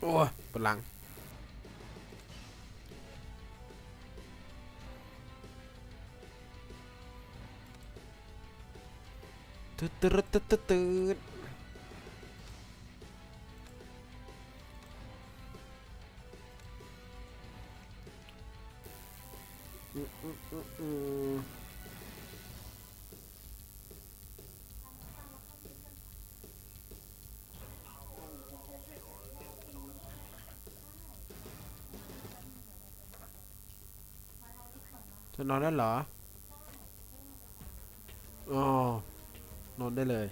โอ้ยปวดหลัง ตึ๊ดตึ๊ดตึ๊ดตึ๊ดตึ๊ดอืมอืมอืม จะนอนแล้วเหรออ๋อนอนได้เลย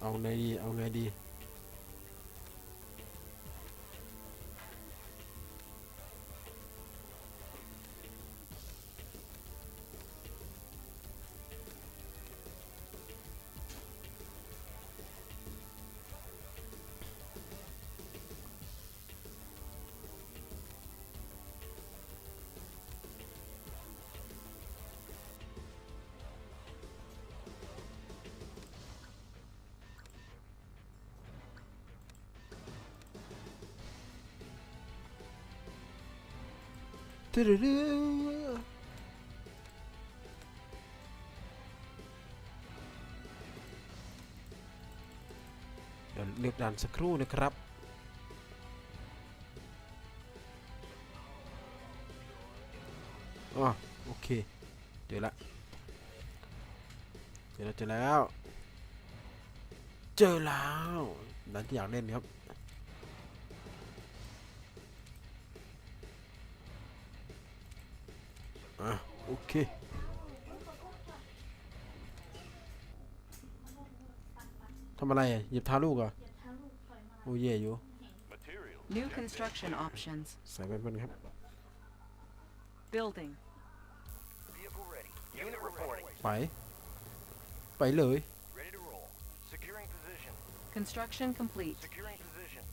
เอาไงดี เอาไงดี ตึ๊ดเดี๋ยวเลือกด่านสักครู่นะครับอ๋อโอเค เจอละ เจอแล้วเจอแล้วเจอแล้วด่นที่อยากเล่นครับ อะโอเคทำอะไรอะหยิบเท้าลูกเหรอะโอ้เย่อยู่ New construction options. ใส่ไปบนครับ Building. Vehicle ready. Unit reporting. ไป ไปเลย Ready to roll. Securing position. Construction complete. Securing position.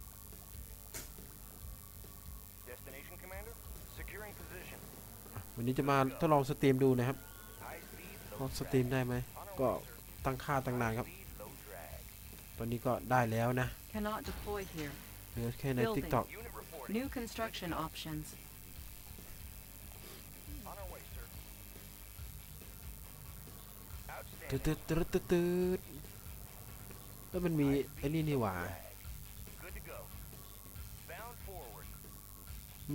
Destination commander. Securing position. วันนี้จะมาทดลองสตรีมดูนะครับ High speed, ว่า low สตรีมได้ไหม On our ก็ way, sir. ตั้งค่าตั้งนานครับ Speed, low drag. ตอนนี้ก็ได้แล้วนะ Cannot deploy here. เหลือแค่ใน Building. TikTok Unit reporting. New construction options. On our way, sir. ตึ๊ด Outstanding. ตึ๊ดตึ๊ดตึ๊ดตึ๊ดแล้วมันมีไอ้นี่นี่หว่า Good to go. Bound forward.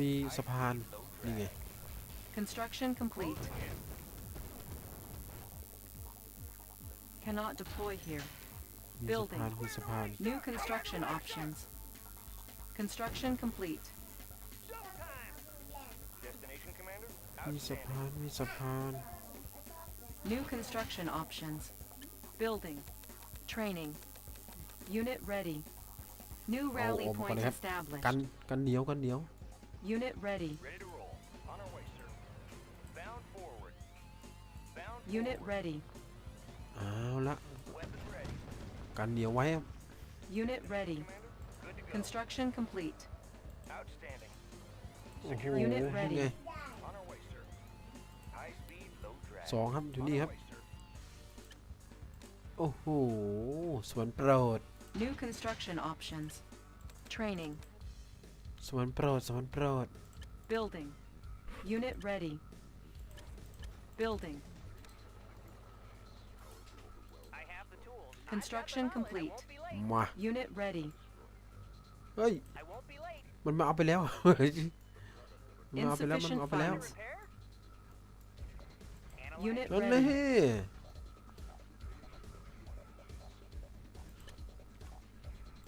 มีสะพาน Low นี่ไง drag. Construction complete. Cannot deploy here. มีสะ Building. พาน มีสะพาน New construction options. Construction complete. Destination commander. มีสะ Outstanding. พาน มีสะพาน New construction options. Building. Training. Unit ready. New rally oh, point makulit. กัน established. กันเหนียวกันเหนียว Unit ready. Ready Unit forward. ready. เอาละ Weapons ready. กันเหนียวไว้ครับ Unit ready. Commander. Good to go. Construction complete. Outstanding. โอ้โห Unit นี่ ready. ไง On our way, sir. High speed, low drag. สองครับอยู่ On นี่ our ครับ way, sir. โอ้โห สวนโปรด New construction options. Training. สวนโปรด สวนโปรด Building. Unit ready. Building. Construction complete.มา Unit ready. เฮ้ย I won't be late. มันมาเอาไปแล้ว มันมาเอาไปแล้ว มัน Insufficient เอาไปแล้ว funds. Repair? Unit นั่น ready. นี่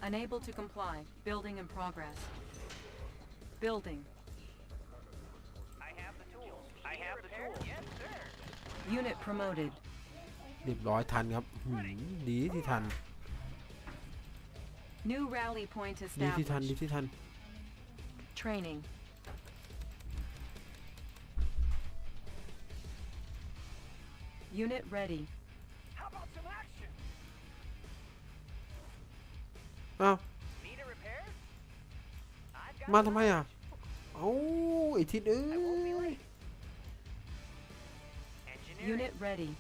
Unable to comply. Building in progress. Building. I have the tools. I have the tools. Yes, sir. Unit promoted. เรียบร้อยทันครับหืมดีที่ทัน New rally point ดีที่ทัน ดี established. ที่ทัน Training. Unit ready. How about some action? อ้าว Need a repair? I've got มา it. ทำไมอะอ๋ออ้ไอทิศเอ้ I won't be ย late. Engineering. Unit ready.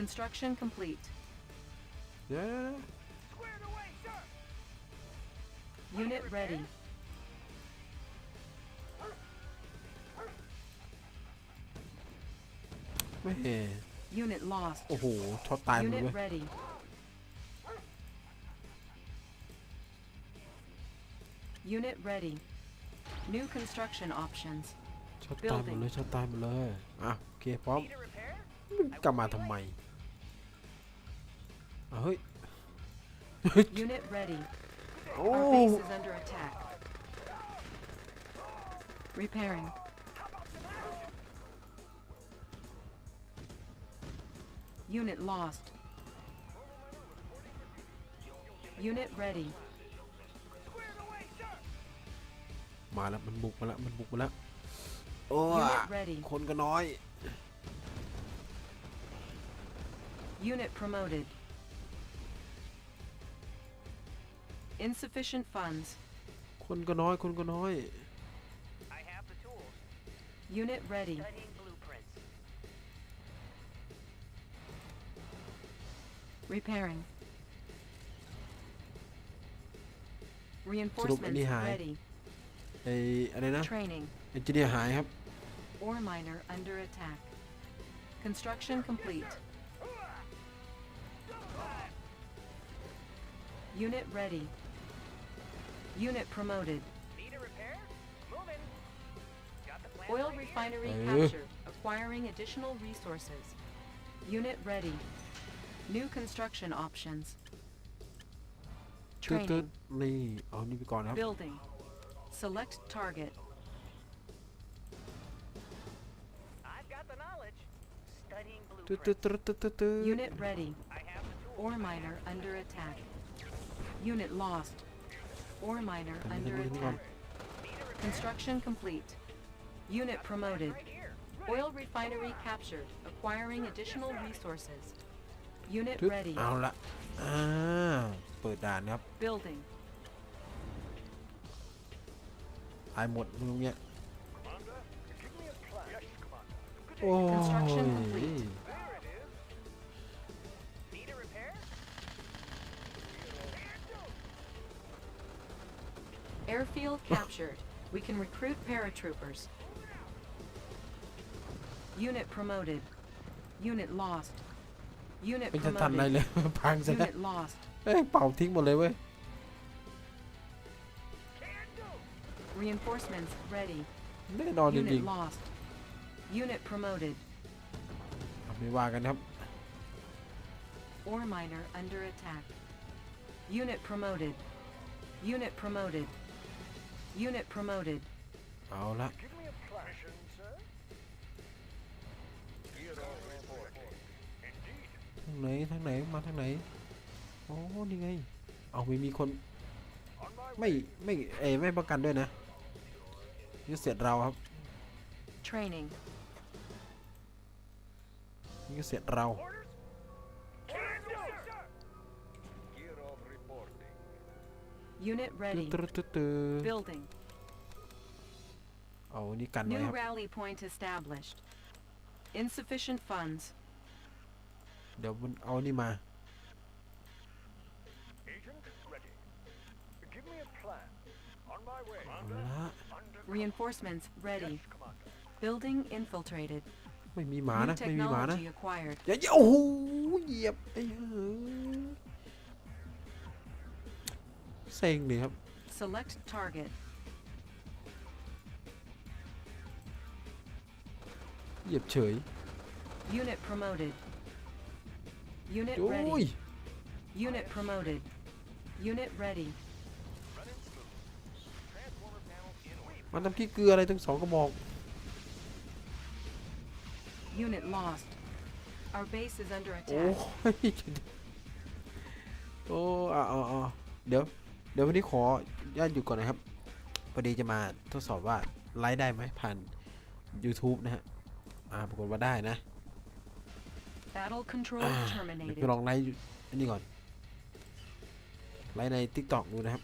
Construction complete. เดี๋ยว Squared away, sir. Unit ready. ไม่ Unit lost. โอ้โหช็อตตายหมด Unit เลย ready. Unit ready. New construction options. ช็อตตายหมดเลยช็อตตายหมดเลยอ่ะโอเคพร้อม Need a repair? มึงกลับมาทำไมอะเฮ้ย Unit ready. โอ้ Our base is under attack. Repairing. Unit lost. Unit ready. Squared away, sir. มาแล้วมันบุกมาแล้วมันบุกมาแล้วโอ้ Unit ready. คนก็น้อย Unit promoted. Insufficient funds. คนก็น้อยคนก็น้อย I have the tools. Unit ready. Studying blueprints. Repairing. สรุปอัน Reinforcements นี้หาย ready. ไออะไรนะ Training. เอนจิเนียร์หายครับ Ore miner under attack. Construction complete. Unit ready. Unit promoted. Need a repair? Moving. Got the plan Oil right here. refinery Eh. captured. Acquiring additional resources. Unit ready. New construction options. ตึ๊ดตึ๊ด Training. นี่เอานี่ไปก่อนครับ Building. Select target. I've got the knowledge. Studying ตึ๊ด blueprints. ตึ๊ดตึ๊ดตึ๊ดตึ๊ดตึ๊ด Unit ready. I have the tools. Ore miner under attack. Unit lost. Ore miner ทำ under นี่ทำนี่ก่อน attack. Need a repair? Construction complete. Unit promoted. Right here. Oil refinery captured. Acquiring additional resources. Unit ตึ๊ด ready. เอาละอ่าเปิดด่านครับ Building. ตายหมดมึงเนี่ย Commander, give me a plan. Yes, Commander. โอ้ Construction ย complete. Airfield captured. We can recruit paratroopers. Unit promoted. Unit lost. Unit ไม่จะทันอะไร promoted. เลย พังซะแล้ว Unit lost. เอ้ยเป่าทิ้งหมดเลยเว้ย Can do. Reinforcements ready. แน่นอนจ Unit ริง lost. Unit promoted. ๆเอาไม่ว่ากันครับ Ore miner under attack. Unit promoted. Unit promoted. Unit promoted. เอาละ Give me a plan. Mission, sir. Gear on reporting. Indeed. ทางไหนทางไหนมาทางไหนโอ้นี่ไง เอาไม่มีคน On my ไม่ไม่เอยไม่ประกันด้วยนะนี่เสร็จเราครับ Training. นี่ก็เสร็จเรา orders. Unit ตึ๊ด ready. ตึ๊ดตึ๊ดตึ๊ด Building. เอานี่กันไว้ New ครับ rally point established. Insufficient funds. เดี๋ยวมันเอานี่มา Agent ready. Give me a plan. On my way. เอา Commander. ละ Under. Reinforcements ready. Yes, Commander. Building infiltrated. ไม่มีหมา New นะไม่มีหมานะ technology acquired. อย่าอย่าโอ้โหเหยียบไอ้เฮ้ย เซ็งเลยครับ Select target. เหยียบเฉย Unit promoted. Unit โอ้ย ready. Unit promoted. Unit ready. Running smooth. Transformer panels in order. มันทำขี้เกลืออะไรทั้งสองกระบอก Unit lost. Our base is under โอ้ attack. ยโอ้อ่าอ่าอ่าเดี๋ยว เดี๋ยววันนี้ขออนุญาตหยุดก่อนนะครับพอดีจะมาทดสอบว่าไลฟ์ได้ไหมผ่าน YouTube นะฮะอ่าปรากฏว่าได้นะ Battle control เดี๋ยว terminated. ไปลองไลฟ์อันนี้ก่อนไลฟ์ใน TikTok ดูนะครับ